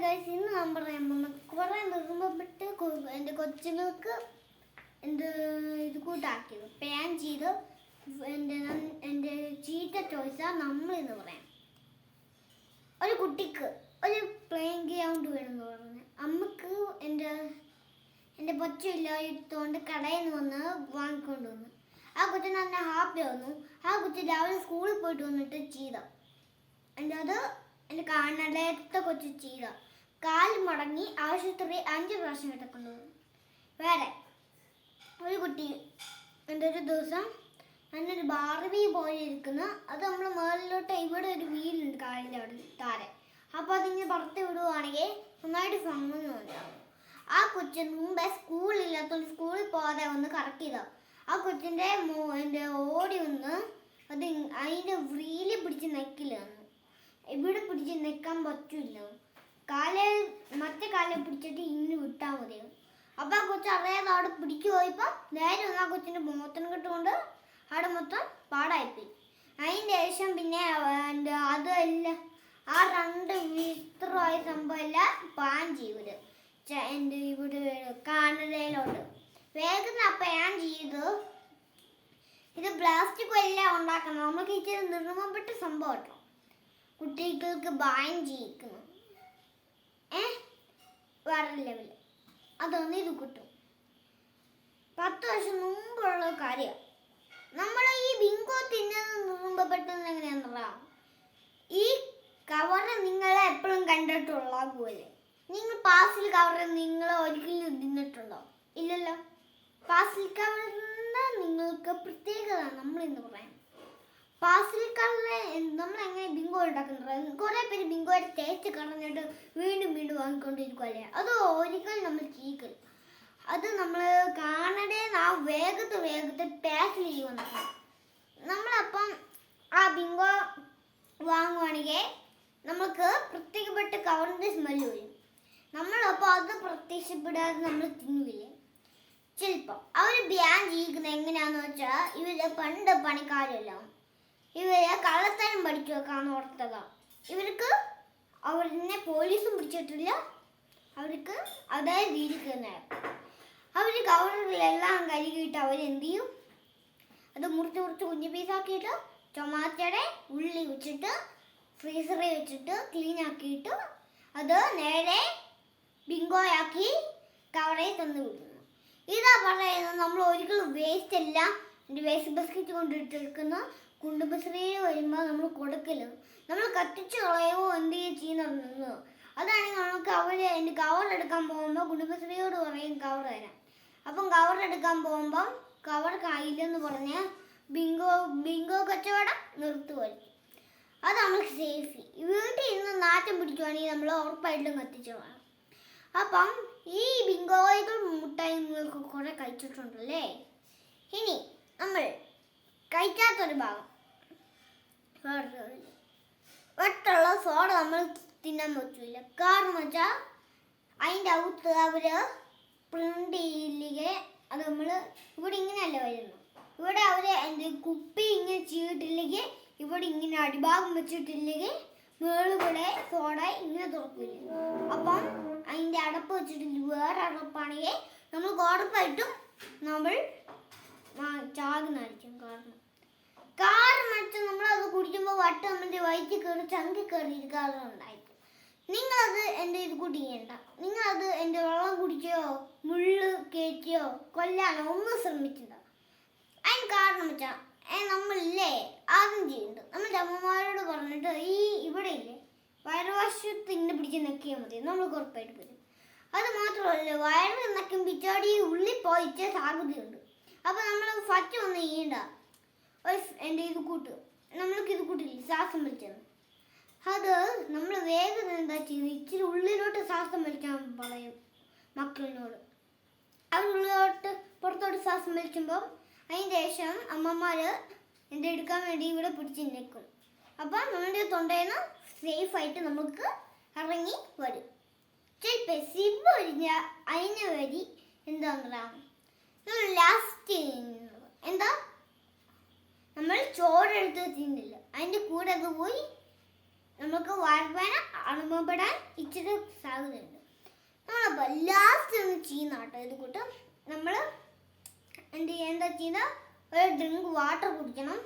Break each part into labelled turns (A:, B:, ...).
A: Guys ഇന്ന് ഞാൻ പറയാൻ പോകുന്നത് കുറെ നിർമ്മപ്പെട്ട് എന്റെ കൊച്ചുങ്ങൾക്ക് എന്ത് ഇത് കൂട്ടാക്കിയത്. പാൻ ചെയ്ത് എന്റെ എന്റെ ചീത്ത ചോയ്സാ നമ്മൾ എന്ന് പറയാം. ഒരു കുട്ടിക്ക് ഒരു പ്ലേയിങ് ഗ്രൗണ്ട് വേണമെന്ന് പറഞ്ഞു. അമ്മയ്ക്ക് എന്റെ എന്റെ പൊച്ചില്ലായിട്ടോണ്ട് കടയിൽ നിന്ന് വന്ന് വാങ്ങിക്കൊണ്ട് വന്നു. ആ കുട്ടി നല്ല ഹാപ്പി വന്നു. ആ കുട്ടി രാവിലെ സ്കൂളിൽ പോയിട്ട് വന്നിട്ട് ചെയ്ത എന്റെ അത് എന്റെ കാണാത്ത കൊച്ചു ചെയ്ത കാൽ മുടങ്ങി ആശുപത്രി അഞ്ച് പ്രാവശ്യം കിടക്കുന്നു വേറെ ഒരു കുട്ടി എന്റെ ഒരു ദിവസം നല്ലൊരു ബാർബി പോലെ ഇരിക്കുന്ന. അത് നമ്മൾ മുകളിലോട്ട് ഇവിടെ ഒരു വീലുണ്ട് കാലിന്റെ അവിടെ താരെ അപ്പോൾ അതിങ്ങനെ പുറത്ത് വിടുവാണെങ്കിൽ നന്നായിട്ട് ഉണ്ടാവും ആ കൊച്ചിന് മുമ്പേ സ്കൂളില്ലാത്തതുകൊണ്ട് സ്കൂളിൽ പോകാതെ ഒന്ന് കറക്റ്റ് ചെയ്തോ. ആ കൊച്ചിന്റെ എന്റെ ഓടി ഒന്ന് അത് അതിന്റെ വ്രീൽ പിടിച്ച് നെക്കില്ല ഇവിടെ പിടിച്ച് നിൽക്കാൻ പറ്റില്ല. കാൽ മറ്റേ കാലിൽ പിടിച്ചിട്ട് ഇങ്ങനെ വിട്ടാൽ മതി. അപ്പൊ ആ കൊച്ചു അറിയാതെ അവിടെ പിടിച്ചു പോയപ്പോ നേരെ ആ കൊച്ചിന്റെ മുഖത്തിന് കിട്ടുകൊണ്ട് അവിടെ മൊത്തം പാടായിപ്പോയി. അതിന്റെ ശേഷം പിന്നെ എന്താ അതല്ല ആ രണ്ട് വിസ്ത്രമായ സംഭവം എല്ലാം പാൻ ചെയ്തത്. എന്റെ ഇവിടെ കാനഡയിലോട്ട് വേഗം പാൻ ചെയ്ത്. ഇത് പ്ലാസ്റ്റിക് എല്ലാം ഉണ്ടാക്കണം. നമുക്ക് ഇച്ചിരി നിർമ്മപ്പെട്ട സംഭവം കേട്ടോ. കുട്ടികൾക്ക് ബാൻ ചെയ്യിക്കുന്നു. ഏ? വേറെ ലെവൽ അതൊന്ന് ഇത് കിട്ടും. പത്ത് വർഷം മുമ്പുള്ള കാര്യം. നമ്മൾ ഈ ബിങ്കോ തിന്നുന്നത് മുമ്പ് പെട്ടെന്ന് എങ്ങനെയാണെന്നറിയാ? ഈ കവറ് നിങ്ങളെ എപ്പോഴും കണ്ടിട്ടുള്ള പോലെ. നിങ്ങൾ പാസിൽ കവർ നിങ്ങൾ ഒരിക്കലും തിന്നിട്ടുണ്ടോ? ഇല്ലല്ലോ. പാസിൽ കവർ നിങ്ങൾക്ക് പ്രത്യേകത നമ്മൾ ഇന്ന് പറയാം. പാസിൽ കളറ് നമ്മൾ എങ്ങനെ ബിങ്കോ ഉണ്ടാക്കുന്നത്? കുറെ പേര് ബിങ്കോയുടെ തേച്ച് കളഞ്ഞിട്ട് വീണ്ടും വീണ്ടും വാങ്ങിക്കൊണ്ടിരിക്കുമല്ലേ അത് നമ്മൾ ചെയ്യിക്കൽ അത് നമ്മൾ കാണടേ ആ വേഗത്ത് വേഗത്ത് പാക്ക് ചെയ്യുമെന്നാണ് നമ്മളപ്പം ആ ബിങ്കോ വാങ്ങുവാണെങ്കിൽ നമുക്ക് പ്രത്യേകപ്പെട്ട കവറിന്റെ സ്മെല്ല് വരും. നമ്മളപ്പോൾ അത് പ്രത്യക്ഷപ്പെടാതെ നമ്മൾ തിന്നുവില്ലേ? ചിലപ്പോൾ അവർ ബ്യാൻ ചെയ്യിക്കുന്നത് എങ്ങനെയാന്ന് വെച്ചാൽ ഇവർ പണ്ട് പണിക്കാരെല്ലാം. ഇവരെ കള്ളത്തരം പഠിച്ചു വെക്കാന്ന് ഓർത്തതാ. ഇവർക്ക് അവരെന്നെ പോലീസും പിടിച്ചിട്ടില്ല. അവർക്ക് അതായത് ഇരിക്കുന്ന അവർ കവറുകളെല്ലാം കഴുകിയിട്ട് അവരെന്ത് ചെയ്യും അത് മുറിച്ച് മുറിച്ച് കുഞ്ഞു പീസാക്കിയിട്ട് ടൊമാറ്റോയുടെ ഉള്ളി വെച്ചിട്ട് ഫ്രീസറിൽ വെച്ചിട്ട് ക്ലീൻ ആക്കിയിട്ട് അത് നേരെ ബിങ്കോയാക്കി കവറിൽ തന്നു വിടുന്നു. ഇതാ പറയുന്നത് നമ്മൾ ഒരിക്കലും വേസ്റ്റ് എല്ലാം വേസ്റ്റ് ബസ്ക്കറ്റ് കൊണ്ടിട്ടിരിക്കുന്ന കുണ്ടുബശ്രീയിൽ വരുമ്പോൾ നമ്മൾ കൊടുക്കൽ. നമ്മൾ കത്തിച്ച് കളയുമോ എന്ത് ചെയ്യുന്നു അതാണ് നമുക്ക് അവർ കവർ എടുക്കാൻ പോകുമ്പോൾ കുടുംബശ്രീയോട് പറയും കവർ തരാം അപ്പം കവർ എടുക്കാൻ പോകുമ്പം കവർ കയ്യിലെന്ന് പറഞ്ഞ് ബിങ്കോ ബിങ്കോ കച്ചവടം നിർത്തുവരും. അത് നമുക്ക് സേഫ് വീട്ടിൽ ഇരുന്ന് നാറ്റം പിടിക്കുവാണെങ്കിൽ നമ്മൾ ഉറപ്പായിട്ടും കത്തിച്ചു വേണം അപ്പം ഈ ബിങ്കോയിൽ മുട്ടായി കുറെ കഴിച്ചിട്ടുണ്ടല്ലേ? ഇനി നമ്മൾ കഴിക്കാത്തൊരു ഭാഗം വെട്ടുള്ള സോഡ നമ്മൾ തിന്നാൻ പറ്റില്ല കാരണം വെച്ചാൽ അതിന്റെ അകത്ത് അവർ പ്രിന്റ് ചെയ്യില്ലേ അത് നമ്മൾ ഇവിടെ ഇങ്ങനെയല്ല വരുന്നു. ഇവിടെ അവർ എന്റെ കുപ്പി ഇങ്ങനെ ചെയ്തിട്ടില്ലെങ്കിൽ ഇവിടെ ഇങ്ങനെ അടിഭാഗം വെച്ചിട്ടില്ലെങ്കിൽ മേളിവിടെ സോഡ ഇങ്ങനെ തുറക്കില്ല അപ്പം അതിന്റെ അടപ്പ് വെച്ചിട്ടില്ല വേറെ അടപ്പാണെങ്കിൽ നമ്മൾ ഉറപ്പായിട്ടും നമ്മൾ ചാകുന്നതായിരിക്കും കാരണം. കാരണം വെച്ചാൽ നമ്മളത് കുടിക്കുമ്പോൾ വട്ട് നമ്മുടെ വയറ്റിൽ കയറി ചങ്കി കയറി ഇരിക്കാറുണ്ടായിരിക്കും നിങ്ങളത് എന്റെ ഇത് കുടിക്കണ്ട. നിങ്ങളത് എന്റെ വെള്ളം കുടിക്കുകയോ മുള്ള് കയറ്റിയോ കൊല്ലാനോ ഒന്നും ശ്രമിച്ചില്ല അതിന് കാരണം വെച്ചാൽ നമ്മളില്ലേ ആദ്യം ചെയ്യുന്നുണ്ട് നമ്മുടെ അമ്മമാരോട് പറഞ്ഞിട്ട് ഈ ഇവിടെ ഇല്ലേ വയറുവശത്ത് ഇങ്ങനെ പിടിച്ച് നക്കിയാൽ മതി നമ്മൾ ഉറപ്പായിട്ട് വരും. അത് മാത്രമല്ല വയറ് നക്കും പിച്ചാടി ഉള്ളിൽ പോയിട്ട് സാധ്യതയുണ്ട് അപ്പോൾ നമ്മൾ ഫറ്റ് ഒന്ന് ഈണ്ട. എന്റെ ഇത് കൂട്ട്. നമ്മൾക്ക് ഇത് കൂട്ടില്ല? ശ്വാസം വലിച്ചത് അത് നമ്മൾ വേഗം എന്താ ചെയ്യുന്നത് ഇച്ചിരി ഉള്ളിലോട്ട് ശ്വാസം വലിക്കാൻ പറയും മക്കളിനോട് അവർ ഉള്ളിലോട്ട് പുറത്തോട്ട് ശ്വാസം വലിക്കുമ്പോൾ അതിന് ശേഷം അമ്മമാർ എന്റെ എടുക്കാൻ വേണ്ടി ഇവിടെ പിടിച്ച് നിൽക്കും. അപ്പം നമ്മുടെ തൊണ്ടയിൽ നിന്ന് സേഫായിട്ട് നമുക്ക് ഇറങ്ങി വരും. ചിലപ്പോൾ സിബ് ഒഴിഞ്ഞ അതിന് വരി എന്താ ലാസ്റ്റ് എന്താ? നമ്മൾ ചോറെടുത്ത് തിന്നില്ല. അതിന്റെ കൂടെ അത് പോയി നമുക്ക് വാഴപ്പന അനുഭവപ്പെടാൻ ഇച്ചിരി സാധ്യതയുണ്ട്. നമ്മളപ്പോൾ ലാസ്റ്റ് ഒന്ന് ചെയ്യുന്ന കേട്ടോ ഇത് കൂട്ടും. നമ്മൾ എന്ത് എന്താ ചെയ്യുന്ന? ഒരു ഡ്രിങ്ക് വാട്ടർ കുടിക്കണം.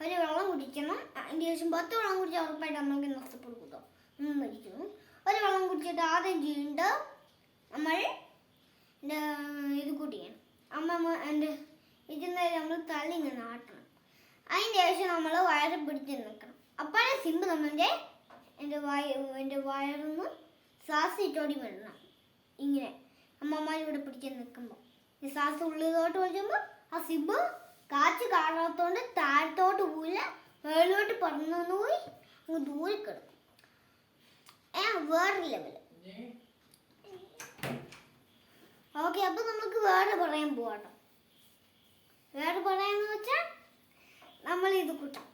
A: ഒരു വെള്ളം കുടിക്കണം. അതിന്റെ ശേഷം പത്ത് വെള്ളം കുടിച്ചാൽ ഉറപ്പായിട്ട് നമ്മൾക്ക് നഷ്ടപ്പെടും കൂട്ടോ നമ്മൾ മരിക്കുന്നു ഒരു വെള്ളം കുടിച്ചിട്ട് ആദ്യം ചെയ്യേണ്ട നമ്മൾ ഇത് കുടിക്കണം അമ്മ എന്റെ ഇതിന്റെ നമ്മൾ തള്ളി ഇങ്ങനെ ആട്ടണം അതിന്റെ ശേഷം നമ്മൾ വയറ് പിടിച്ച് നിൽക്കണം. അപ്പോഴേ സിമ്പ് നമ്മളുടെ എന്റെ വയ എന്റെ വയറിന്ന് ശ്വാസം ഇട്ടോടി വിടണം. ഇങ്ങനെ അമ്മമാർ ഇവിടെ പിടിച്ച് നിൽക്കുമ്പോൾ. ഈ ശ്വാസം ഉള്ളിലോട്ട് വലിക്കുമ്പോൾ ആ സിബ് കാറ്റ് കാണാത്തോണ്ട് താഴത്തോട്ട് പോയില്ല മേളിലോട്ട് പറന്നു പോയി അങ്ങ് ദൂരെ കിടക്കും. വേറെ ലെവൽ ഓക്കെ അപ്പൊ നമുക്ക് വേറെ പറയാൻ പോവാട്ടോ. വേറെ പറയാന്ന് വെച്ചാൽ നമ്മൾ ഇത് കൂട്ടാം.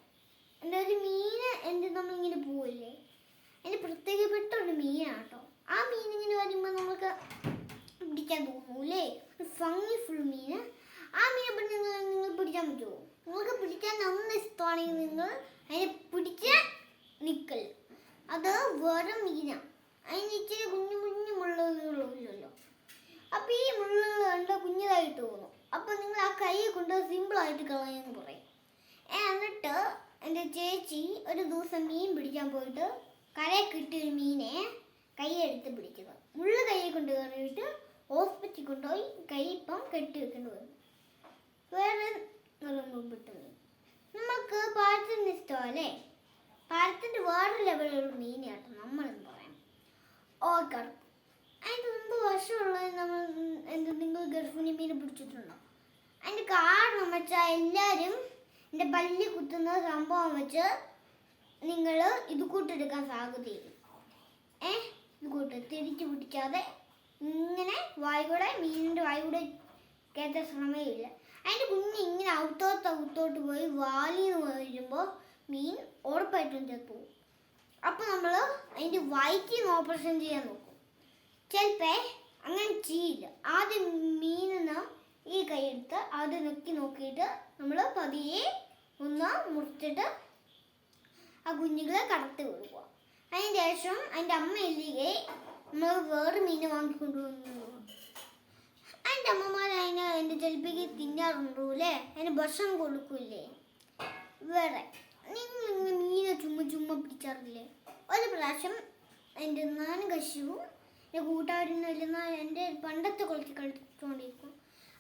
A: എന്റെ ഒരു മീന് എന്റെ നമ്മളിങ്ങനെ പോവില്ലേ? അതിന് പ്രത്യേകപ്പെട്ട ഒരു മീനാട്ടോ. ആ മീൻ ഇങ്ങനെ വരുമ്പോൾ നമുക്ക് പിടിക്കാൻ തോന്നൂലേ ഫങ്ങി ഫുൾ മീൻ ആ മീനെ പിടി നിങ്ങൾ നിങ്ങൾ പിടിക്കാൻ പറ്റുമോ നിങ്ങൾക്ക് പിടിക്കാൻ നന്ന ഇഷ്ടമാണെങ്കിൽ നിങ്ങൾ അതിനെ പിടിച്ച് നിൽക്കൽ അത് വേറെ മീനാണ് അതിന് ഇച്ചിരി കുഞ്ഞു കുഞ്ഞു അപ്പൊ ഈ മുള്ളുകൾ കണ്ട കുഞ്ഞതായിട്ട് തോന്നും. അപ്പൊ നിങ്ങൾ ആ കൈ കൊണ്ട് സിമ്പിൾ ആയിട്ട് കളയെന്ന് പറയും. എന്നിട്ട് എന്റെ ചേച്ചി ഒരു ദിവസം മീൻ പിടിക്കാൻ പോയിട്ട് കരയെ കിട്ടിയൊരു മീനെ കൈയെടുത്ത് പിടിച്ചത് മുള്ളു കൈ കൊണ്ട് കയറിയിട്ട് ഹോസ്പിറ്റലിൽ കൊണ്ടുപോയി കൈ ഇപ്പം കെട്ടി വെക്കേണ്ടി വന്നു. വേറെ വിട്ടു മീൻ നമുക്ക് പാരത്തിന് ഇഷ്ടമല്ലേ പാരത്തിന്റെ വേറെ ലെവലുള്ള മീനെയാട്ടോ നമ്മളെന്ന് പറയാം. ഓക്കർ അതിന് മുമ്പ് വർഷമുള്ളത് നമ്മൾ എന്ത് നിങ്ങൾ ഗർഭിണി മീൻ പിടിച്ചിട്ടുണ്ടോ? അതിന്റെ കാരണം വെച്ചാൽ എല്ലാവരും എന്റെ പല്ലി കുത്തുന്ന സംഭവം വെച്ച് നിങ്ങൾ ഇത് കൂട്ടെടുക്കാൻ സാധ്യതയില്ല. ഏ? ഇത് കൂട്ട് തിരിച്ചു പിടിക്കാതെ ഇങ്ങനെ വായുകൂടെ മീനിന്റെ വായുകൂടെ കയറ്റാൻ ശ്രമയില്ല. അതിന്റെ കുഞ്ഞ് ഇങ്ങനെ ഔത്തോട്ട് ഔത്തോട്ട് പോയി വാലിന്ന് വരുമ്പോൾ മീൻ ഉറപ്പായിട്ടും ചത്തു പോകും. അപ്പോൾ നമ്മൾ അതിന്റെ വയറ്റിൽ നിന്ന് ഓപ്പറേഷൻ ചെയ്യാൻ നോക്കും. ചിലപ്പേ അങ്ങനെ ചെയ്യില്ല. ആദ്യം മീനിന് ഈ കൈയെടുത്ത് അത് നെക്കി നോക്കിയിട്ട് നമ്മൾ പതിയെ ഒന്ന് മുറിച്ചിട്ട് ആ കുഞ്ഞുങ്ങളെ കടത്തി കൊടുക്കുക അതിന് ശേഷം അതിന്റെ അമ്മ ഇല്ലെങ്കിൽ നമ്മൾ വേറെ മീൻ വാങ്ങിക്കൊണ്ടുവന്നു അതിന്റെ അമ്മമാർ അതിനെ അതിന്റെ ചിലപ്പോൾ തിന്നാറുണ്ടല്ലേ അതിന് ഭക്ഷണം കൊടുക്കൂലേ വേറെ. നിങ്ങൾ മീനെ ചുമ്മാ ചുമ്മാ പിടിച്ചാറില്ലേ? ഒരു പ്രാവശ്യം എന്റെ നാനും കശുവും എന്റെ കൂട്ടുകാരനല്ല എന്റെ പണ്ടത്തെ കുളത്തിൽ കളിച്ചുകൊണ്ടിരിക്കും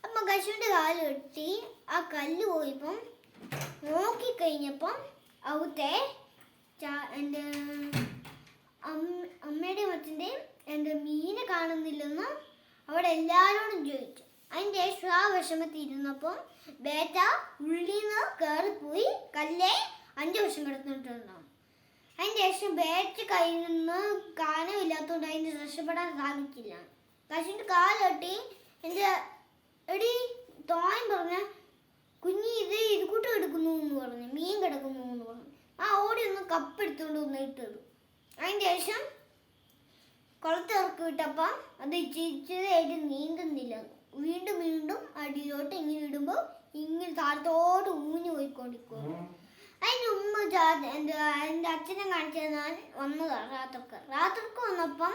A: അപ്പം കശുവിന്റെ കാൽ കെട്ടി ആ കല്ല് പോയപ്പം നോക്കിക്കഴിഞ്ഞപ്പം അവിടുത്തെ എന്റെ അമ്മ അമ്മയുടെയും അച്ഛന്റെയും എന്റെ മീനെ കാണുന്നില്ലെന്ന് അവിടെ എല്ലാവരോടും ചോദിച്ചു. അതിന്റെ ശ്വാ ഇരുന്നപ്പം ബേറ്റ ഉള്ളിൽ നിന്ന് കയറിപ്പോയി കല്ലേ അഞ്ച് വർഷം കിടന്നിട്ടുണ്ടാവും. അതിന്റെ ശേഷം ബാറ്റ് കയ്യിൽ നിന്ന് കാനമില്ലാത്തതുകൊണ്ട് അതിന് രക്ഷപ്പെടാൻ സാധിക്കില്ല. കശിന്റെ കാലൊട്ടി എന്റെ എടി തോൻ പറഞ്ഞ കുഞ്ഞി ഇത് ഇത് എടുക്കുന്നു എന്ന് പറഞ്ഞു മീൻ കിടക്കുന്നു എന്ന് പറഞ്ഞു. ആ ഓടി ഒന്ന് കപ്പ് എടുത്തുകൊണ്ട് വന്ന് ഇട്ടത് അതിന്റെ ശേഷം കുളത്തിറക്കി വിട്ടപ്പം അത് ചിരിച്ചതായിട്ട് നീന്തുന്നില്ല. വീണ്ടും വീണ്ടും അടിയിലോട്ട് ഇങ്ങനെ ഇടുമ്പോൾ ഇങ്ങനെ താഴത്തോട്ട് ഊഞ്ഞു പോയിക്കൊണ്ടിരിക്കും അതിന് ഉമ്മ എന്റെ എന്റെ അച്ഛനെ കാണിച്ചു ഞാൻ വന്നതാണ് രാത്രിക്ക് രാത്രിക്ക് വന്നപ്പം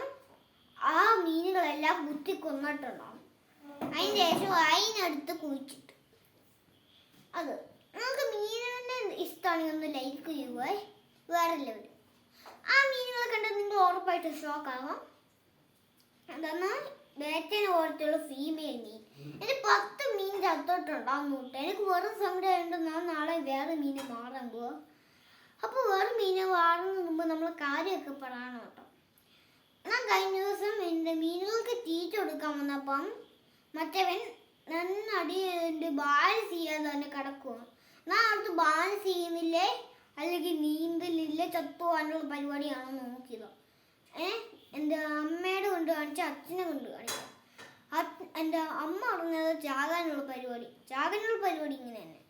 A: ആ മീനുകളെല്ലാം കുത്തി കൊന്നിട്ടുണ്ടാവും അതിന് ശേഷം അതിനടുത്ത് കുഴിച്ചിട്ട്. അത് നമുക്ക് മീനിനെ ഇഷ്ടമാണെങ്കിൽ ഒന്ന് ലൈക്ക് ചെയ്യുവേ. വേറെ ലെവൽ ആ മീനുകളെ കണ്ട് നിങ്ങൾ ഉറപ്പായിട്ട് ഷോക്കാവാം വേറ്റേനെ വേറ്റനെ ഓർത്തുള്ള ഫീമെയിൽ മീൻ. എനിക്ക് പത്ത് മീൻ ചത്തോട്ടുണ്ടാവും എനിക്ക് വേറെ ഉണ്ട് ഞാൻ നാളെ വേറെ മീനെ പോവാ. അപ്പോൾ വേറെ മീനെ മാറുന്നതിന് മുമ്പ് നമ്മൾ കാര്യമൊക്കെ പറയണം കേട്ടോ. ഞാൻ കഴിഞ്ഞ ദിവസം എന്റെ മീനുകൾക്ക് തീറ്റ കൊടുക്കാൻ വന്നപ്പം മറ്റവൻ നന്നടി എന്റെ ബാലൻസ് ചെയ്യാതെ തന്നെ കിടക്കുക ഞാൻ അടുത്ത് ബാലൻസ് ചെയ്യുന്നില്ലേ? അല്ലെങ്കിൽ നീന്തലില്ലേ? ചത്തു പോകാനുള്ള പരിപാടിയാണോ നോക്കിയത്. ഏഹ് എന്റെ അമ്മയുടെ കൊണ്ട് കാണിച്ച അച്ഛനെ കൊണ്ട് കാണിച്ചു എന്റെ അമ്മ പറഞ്ഞത് ചാകാനുള്ള പരിപാടി. ചാകാനുള്ള പരിപാടി ഇങ്ങനെ തന്നെ.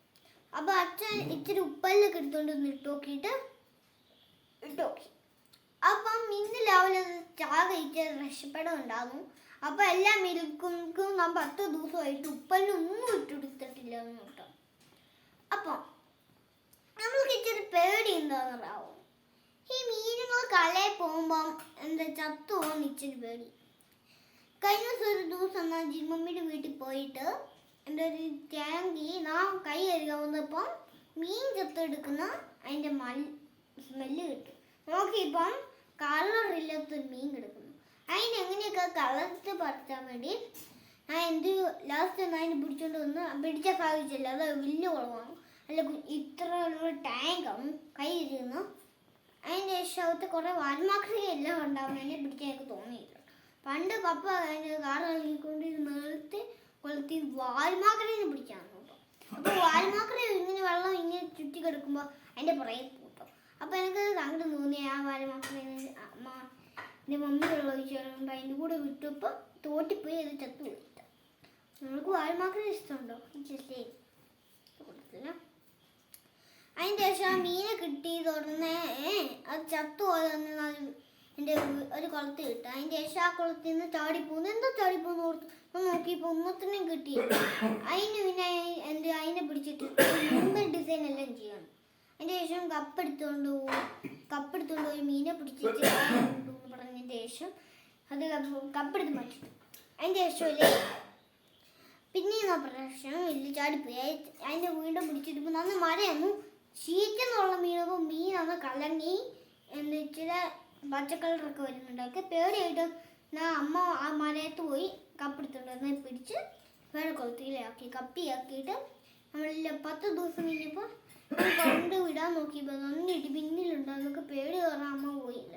A: അപ്പോൾ അച്ഛൻ ഇച്ചിരി ഉപ്പല്ലൊക്കെ എടുത്തുകൊണ്ട് ഒന്ന് ഇട്ട് നോക്കിയിട്ട് ഇട്ട് നോക്കി. അപ്പം ഇന്ന് രാവിലെ ചാക ഇച്ചിരി ഉണ്ടാകും. അപ്പം എല്ലാ മിൽക്കും ഞാൻ പത്ത് ദിവസമായിട്ട് ഉപ്പല്ലൊന്നും ഇട്ടെടുത്തിട്ടില്ല എന്ന് കേട്ടോ. അപ്പം നമ്മൾക്ക് ഇച്ചിരി പേടി എന്താണെന്നുണ്ടാവും ഈ മീനുകൾ കലയിൽ പോകുമ്പം എന്താ ചത്തു പോകുന്ന ഇച്ചിരി പേടി. കഴിഞ്ഞ ദിവസം ഒരു ദിവസം ഞാൻ ജിമ്മമ്മിയുടെ വീട്ടിൽ പോയിട്ട് എന്റെ ഒരു ടാങ്കി ഞാൻ കൈ കഴുകാൻ വന്നപ്പം മീൻ ചത്തെടുക്കുന്ന അതിന്റെ മൽ സ്മെല്ല് കിട്ടും. നോക്കിയപ്പം കളറില്ലാത്ത മീൻ കിടക്കുന്നു. അതിന് എങ്ങനെയൊക്കെ കളർത്ത് പറിച്ചാൻ വേണ്ടി ഞാൻ എന്ത് ലാസ്റ്റ് ഒന്ന് അതിനെ പിടിച്ചോണ്ട് വന്ന് പിടിച്ച സാധിച്ചില്ല അത് വലിയ കുളമാണ്. അല്ല ഇത്ര ടാങ്കാണ് കൈ ഇരുന്നു അതിന്റെ ശവത്തെ കുറേ വാൽമാക്രിയെല്ലാം ഉണ്ടാവും എന്നെ പിടിക്കാൻ എനിക്ക് തോന്നിയില്ല പണ്ട് പപ്പ കാർ ഇറങ്ങിക്കൊണ്ട് നിർത്തി കൊളുത്തി വാൽമാക്രീനെ പിടിക്കാൻ കേട്ടോ. അപ്പോൾ വാൽമാക്രി ഇങ്ങനെ വെള്ളം ഇങ്ങനെ ചുറ്റി കിടക്കുമ്പോൾ അതിന്റെ പുറകെ കൂട്ടും അപ്പോൾ എനിക്ക് സങ്കടം തോന്നി ആ വാൽമാക്രീനെ അമ്മ എന്റെ മമ്മി വെള്ളം ഒഴിച്ച് അതിന്റെ കൂടെ വിട്ടപ്പോൾ തോട്ടിപ്പോയി അത് ചത്തു നിങ്ങൾക്ക് വാൽമാക്രി ഇഷ്ടമുണ്ടോ? ജസ്റ്റ് കൊടുത്തില്ല. ശേഷം ആ മീനെ കിട്ടി തുടർന്ന് അത് ചത്തുപോലെ എന്റെ ഒരു കുളത്തിൽ കിട്ടും അതിന്റെ ശേഷം ആ കുളത്തിൽ നിന്ന് ചാടിപ്പോന്ന് എന്തോ ചാടിപ്പോന്ന് ഓർത്ത്? നോക്കിയപ്പോൾ ഒന്നത്തിനും കിട്ടി അതിന് പിന്നെ എന്ത് അതിനെ പിടിച്ചിട്ട് മൂന്ന് ഡിസൈൻ എല്ലാം ചെയ്യണം. അതിന്റെ ശേഷം കപ്പെടുത്തുകൊണ്ട് പോകും കപ്പെടുത്തുകൊണ്ട് ഒരു മീനെ പിടിച്ചിട്ട് പറഞ്ഞതിന്റെ ശേഷം അത് കപ്പ് കപ്പെടുത്ത് മാറ്റി അതിന്റെ ശേഷം ഇല്ലേ? പിന്നെ ആ പ്രശ്നം വലിയ ചാടിപ്പോയി അതിന്റെ വീണ്ടും പിടിച്ചിട്ട് നന്ന് മഴയൊന്നു ചീറ്റെന്നുള്ള മീനപ്പോൾ മീൻ അന്ന് കലങ്ങി എന്ന് ഇച്ചിരി പച്ചക്കളറൊക്കെ വരുന്നുണ്ട്. ഒക്കെ പേടിയായിട്ട് ഞാൻ അമ്മ ആ മലയത്ത് പോയി കപ്പെടുത്തുണ്ട് പിടിച്ച് വേറെ കൊളുത്തിയിലാക്കി കപ്പിയാക്കിയിട്ട് നമ്മളില്ല പത്ത് ദിവസം കഴിഞ്ഞപ്പോൾ കൊണ്ട് വിടാൻ നോക്കിയപ്പോൾ നന്നിട്ട് എന്നൊക്കെ പേടി കയറാൻ അമ്മ പോയില്ല.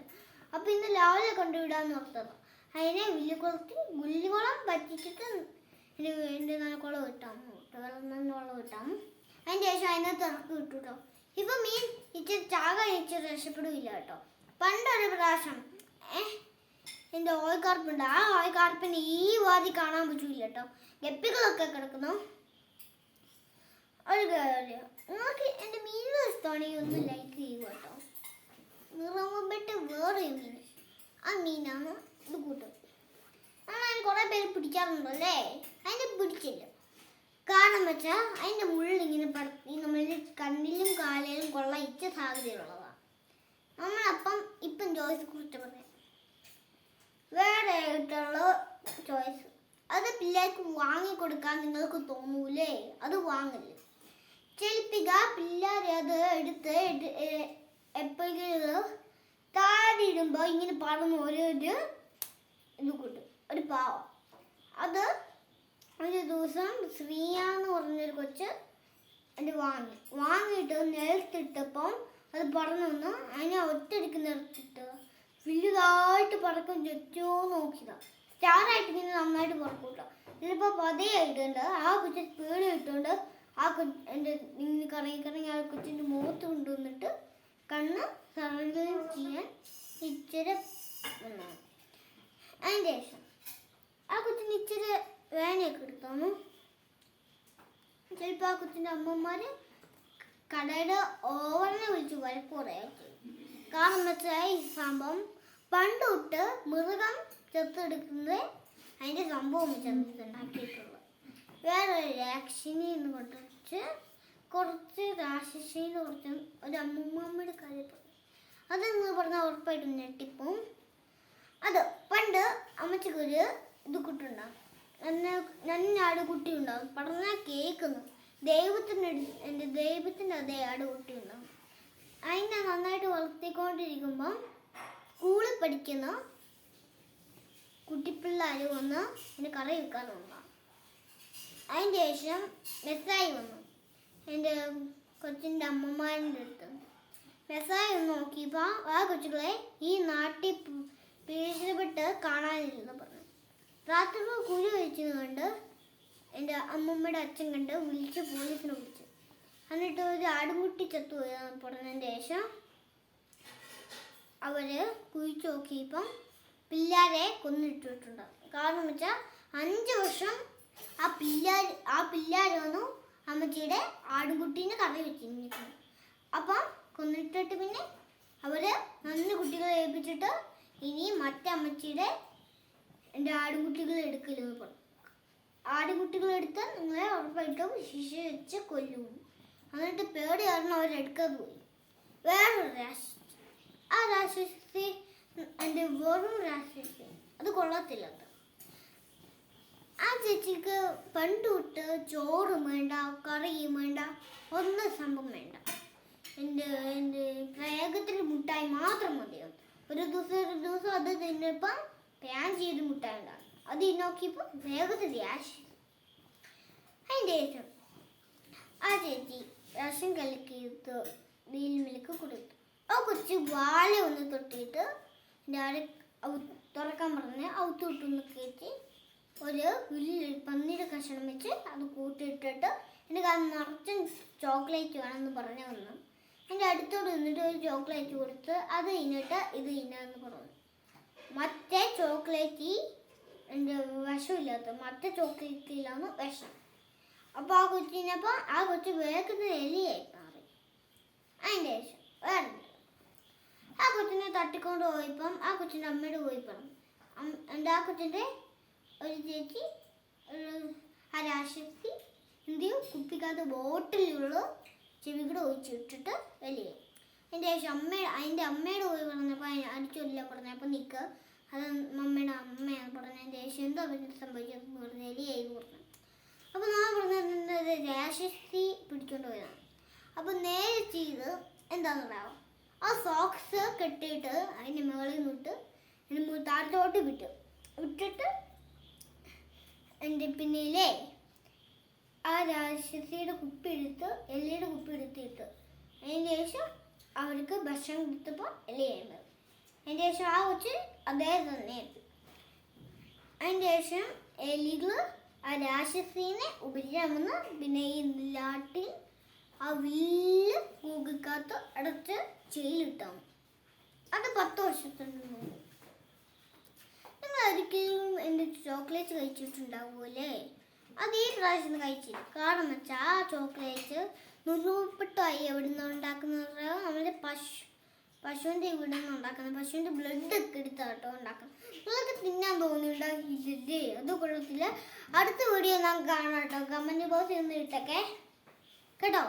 A: അപ്പോൾ ഇന്ന് രാവിലെ കൊണ്ടുവിടാന്ന് ഓർത്തത്. അതിനെ വില്ലുകുളത്തിൽ മുല്ലുകുളം പറ്റിച്ചിട്ട് ഇതിന് വേണ്ടി നല്ല കുളം കിട്ടാം വെള്ളം കുളം കിട്ടാം അതിന് ശേഷം അതിനകത്ത് ഇറക്കി വിട്ടു കേട്ടോ ഇപ്പം മീൻ ഇച്ചിരി ചാക ഇച്ചിരി രക്ഷപ്പെടില്ല കേട്ടോ. പണ്ടൊരു പ്രാവശ്യം എന്റെ ഓയക്കാർപ്പുണ്ട് ആ ഓയിക്കാർപ്പിന് ഈ വാതി കാണാൻ പറ്റൂല കേട്ടോ ഗപ്പികളൊക്കെ കിടക്കുന്നു. ഒരു കാര്യം നിങ്ങൾക്ക് എന്റെ മീൻ ഇഷ്ടമാണെങ്കിൽ ഒന്ന് ലൈക്ക് ചെയ്യുക കേട്ടോ നിറമുമ്പിട്ട് വേറെ മീൻ. ആ മീനാണ് ഇത് കൂട്ടും അങ്ങനെ കുറെ പേര് പിടിക്കാറുണ്ടല്ലേ അതിനെ പിടിച്ചില്ല. കാരണം വെച്ചാൽ അതിന്റെ മുള്ളിങ്ങനെ പടത്തി നമ്മളുടെ കണ്ണിലും കാലിലും കൊള്ളയിച്ച സാധ്യതയുള്ളതാണ് നമ്മളപ്പം ഇപ്പം ചോയ്സ് കുറിച്ച് പറയാം. വേറെ ആയിട്ടുള്ള ചോയ്സ്. അത് പിള്ളേർക്ക് വാങ്ങിക്കൊടുക്കാൻ നിങ്ങൾക്ക് തോന്നൂലേ? അത് വാങ്ങില്ല ചെലിപ്പിക പിള്ളേരെ അത് എടുത്ത് എപ്പോഴെങ്കിലും താഴെ ഇടുമ്പോൾ ഇങ്ങനെ പറന്ന് ഒരു ഒരു ഇത് കൂട്ടും. ഒരു പാവം. അത് ഒരു ദിവസം ശ്രീയാന്ന് പറഞ്ഞൊരു കൊച്ച് അത് വാങ്ങി. വാങ്ങിയിട്ട് നിലത്തിട്ടപ്പം അത് പറന്നു വന്ന് അതിനെ ഒറ്റയടിക്ക് നിർത്തിട്ട് വലുതായിട്ട് പറക്കും ചുറ്റോ നോക്കിയതാ. സ്റ്റാറായിട്ട് ഇങ്ങനെ നന്നായിട്ട് പറക്കും പറക്കൂട്ടോ ഇതിലിപ്പോൾ പതയായിട്ടുണ്ട് ആ കൊച്ചു പേടി ഇട്ടുകൊണ്ട് ആ കൊ എന്റെ ഇങ്ങനെ കറങ്ങി കറങ്ങി ആ കൊച്ചിന്റെ മുഖത്ത് കൊണ്ടുവന്നിട്ട് കണ്ണ് സർജറി ചെയ്യാൻ ഇച്ചിരി അതിന് ശേഷം ആ കൊച്ചിന് ഇച്ചിരി വേനയൊക്കെ എടുത്തോന്നു ചിലപ്പോൾ ആ കൊച്ചിന്റെ അമ്മമാർ കടയുടെ ഓവറിനെ വിളിച്ച് കുറേ കാരണം വെച്ചാൽ ഈ സംഭവം പണ്ട് തൊട്ട് മൃഗം ചെത്തെടുക്കുന്നത് അതിന്റെ സംഭവം ചെറുണ്ടാക്കിയിട്ടുള്ളത് വേറെ ഒരു രാക്ഷനി എന്ന് കൊണ്ടിട്ട് കുറച്ച് രാക്ഷസിന്ന് കുറച്ച് ഒരു അമ്മൂമ്മയുടെ കാര്യം അതെന്ന് പറഞ്ഞാൽ ഉറപ്പായിട്ടും ഞെട്ടിപ്പോവും അത് പണ്ട് അമ്മച്ചിക്കൊരു ഇത് കുട്ടുണ്ടാവും നന്നാട് കുട്ടി ഉണ്ടാവും പറഞ്ഞാൽ കേൾക്കുന്നു. ദൈവത്തിന്റെ എന്റെ ദൈവത്തിന്റെ അതേ ആട് കുട്ടിയുണ്ട് അതിനെ നന്നായിട്ട് വളർത്തിക്കൊണ്ടിരിക്കുമ്പം സ്കൂളിൽ പഠിക്കുന്ന കുട്ടിപ്പിള്ളേർ വന്ന് എന്റെ കറി വെക്കാൻ വന്നു അതിന് ശേഷം മെസ്സായി വന്നു. എന്റെ കൊച്ചിന്റെ അമ്മമാരുടെ അടുത്ത്. മെസ്സായി ഒന്ന് നോക്കിയപ്പോൾ ആ കൊച്ചുകളെ ഈ നാട്ടിൽ പ് കാണാനില്ലെന്ന് പറഞ്ഞു. രാത്രി കുഴി വെച്ചത് കണ്ട് എന്റെ അമ്മമ്മയുടെ അച്ഛൻ കണ്ട് വിളിച്ച് പോലീസിനെ വിളിച്ചു. എന്നിട്ട് ഒരു ആടുമുട്ടി ചത്തു പറഞ്ഞതിന് ശേഷം അവർ കുഴിച്ചു നോക്കിയപ്പം പിള്ളേരെ കൊന്നിട്ടിട്ടുണ്ട്. കാരണം വെച്ചാൽ അഞ്ച് വർഷം ആ പിള്ളേർ ആ പിള്ളേരാണ് അമ്മച്ചിയുടെ ആടുകുട്ടീനെ കറി വെച്ചിരുന്നിട്ടുണ്ട് അപ്പം കൊന്നിട്ടിട്ട് പിന്നെ അവർ നന്ന് കുട്ടികളെ ഏൽപ്പിച്ചിട്ട് ഇനി മറ്റേ അമ്മച്ചിയുടെ എന്റെ ആടുകുട്ടികളെ എടുക്കലെന്ന് പറഞ്ഞു. ആടുകുട്ടികൾ എടുത്ത് നിങ്ങളെ ഉറപ്പായിട്ടും ശിശ വെച്ച് കൊല്ലും. എന്നിട്ട് പേടി കാരണം അവരെടുക്കാൻ പോയി. വേറൊരു രാശി ആ രാക്ഷസി എന്റെ വെറും രാക്ഷസി അത് കൊള്ളത്തില്ല ആ ചേച്ചിക്ക് പണ്ട് തൊട്ട് ചോറും വേണ്ട കറിയും വേണ്ട ഒന്നും സംഭവം വേണ്ട. എന്റെ എന്റെ പ്രയോഗത്തിൽ മുട്ടായി മാത്രം മതിയാവും. ഒരു ദിവസം ഒരു ദിവസം അത് തിന്നപ്പം പാൻ ചെയ്ത് മുട്ടായി ഉണ്ടാകും അത് നോക്കിയപ്പോൾ വേഗത്തിൽ രാശി അതിന്റെ ശേഷം ആ ചേച്ചി രാശം വീൽ മിൽക്ക് കൊടുത്തു. ആ കൊച്ചു വാല ഒന്ന് തൊട്ടിട്ട് എന്റെ ഔ- തുറക്കാൻ പറഞ്ഞ് ഔത്തോട്ടൊന്ന് കയറ്റി ഒരു വലിയൊരു പന്നിയുടെ കഷണം വെച്ച് അത് കൂട്ടിയിട്ടിട്ട് എനിക്ക് അത് നിറച്ചും ചോക്ലേറ്റ് വേണമെന്ന് പറഞ്ഞു വന്നു എന്റെ അടുത്തോട് നിന്നിട്ട് ഒരു ചോക്ലേറ്റ് കൊടുത്ത് അത് ഇന്നിട്ട് ഇത് ഇന്നെന്ന് പറഞ്ഞു. മറ്റേ ചോക്ലേറ്റ് എന്റെ വിഷമില്ലാത്ത മറ്റേ ചോക്ലേറ്റിലാണ് വിഷം. അപ്പോൾ ആ കൊച്ചിനപ്പോൾ ആ കൊച്ചു വേക്കുന്ന എലിയായി മാറി. അതിന്റെ ശേഷം വേറെ ആ കൊച്ചിനെ തട്ടിക്കൊണ്ട് പോയപ്പം ആ കൊച്ചിന്റെ അമ്മയോട് പോയി പറഞ്ഞു. എന്റെ ആ കൊച്ചിന്റെ ഒരു ചേച്ചി ഒരു ഹരാശക്തി എന്ത് ചെയ്യും? കുപ്പിക്കകത്ത് ബോട്ടിലുള്ള ചെവി കൂടെ ഒഴിച്ചിട്ടിട്ട് വലിയ അതിന്റെ ശേഷം അമ്മ അതിന്റെ അമ്മയോട് പോയി പറഞ്ഞപ്പോൾ അതിന് അടിച്ചൊല്ല പറഞ്ഞപ്പോൾ നിൽക്കുക അത് മമ്മയുടെ അമ്മയാണ് പറഞ്ഞതിന്റെ ശേഷം എന്തോ അവന് സംഭവിച്ചത് പറഞ്ഞ എലിയായി പറഞ്ഞു. അപ്പോൾ ഞാൻ പറഞ്ഞത് രാശസ്ത്രീ പിടിച്ചോണ്ട് പോയതാണ്. അപ്പോൾ നേരെ ചെയ്ത് എന്താണെന്ന് പറയാം ആ സോക്സ് കെട്ടിയിട്ട് അതിന്റെ മുകളിൽ നിന്നിട്ട് മു- താഴത്തോട്ട് വിട്ടു. വിട്ടിട്ട് എന്റെ പിന്നിലെ ആ രാക്ഷസിയുടെ കുപ്പി എടുത്ത് എല്ലിയുടെ കുപ്പി എടുത്തിട്ട് അതിന് ശേഷം അവർക്ക് ഭക്ഷണം കൊടുത്തപ്പോൾ എലിയായിരുന്നു അതിന് ശേഷം ആ കൊച്ച് അതേ തന്നെ അതിന് ശേഷം എലികൾ ആ രാക്ഷസീനെ ഉപരിക്കാമെന്ന് പിന്നെ ഈ ലാട്ടിൽ ആ വീൽ കൂകിക്കാത്ത അടച്ച് ജയിലിട്ടാം അത് പത്ത് വർഷത്തിന് മുമ്പ് നിങ്ങൾ ഒരിക്കലും എന്റെ ചോക്ലേറ്റ് കഴിച്ചിട്ടുണ്ടാവുമല്ലേ അത് ഈ പ്രാവശ്യം കഴിച്ചില്ല കാരണം വെച്ചാൽ ആ ചോക്ലേറ്റ് നുറുപ്പിട്ടായി എവിടെ നിന്ന് ഉണ്ടാക്കുന്നത്? നമ്മുടെ പശു പശുവിന്റെ ഇവിടെ നിന്ന് ഉണ്ടാക്കുന്നത്. പശുവിന്റെ ബ്ലഡ് ഒക്കെ എടുത്താട്ടോ ഉണ്ടാക്കുന്നത്. നിങ്ങൾക്ക് തിന്നാൻ തോന്നിയിട്ടുണ്ടാകില്ലേ അത് കൊള്ളത്തില്ല. അടുത്ത വീഡിയോ നാം കാണാം കേട്ടോ. കമന്റ് ബോക്സ് ഒന്ന് ഇട്ടൊക്കെ. കേട്ടോ?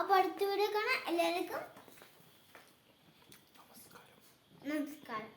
A: അപ്പോൾ അടുത്ത വീഡിയോ കാണാം. എല്ലാവർക്കും നമസ്കാരം.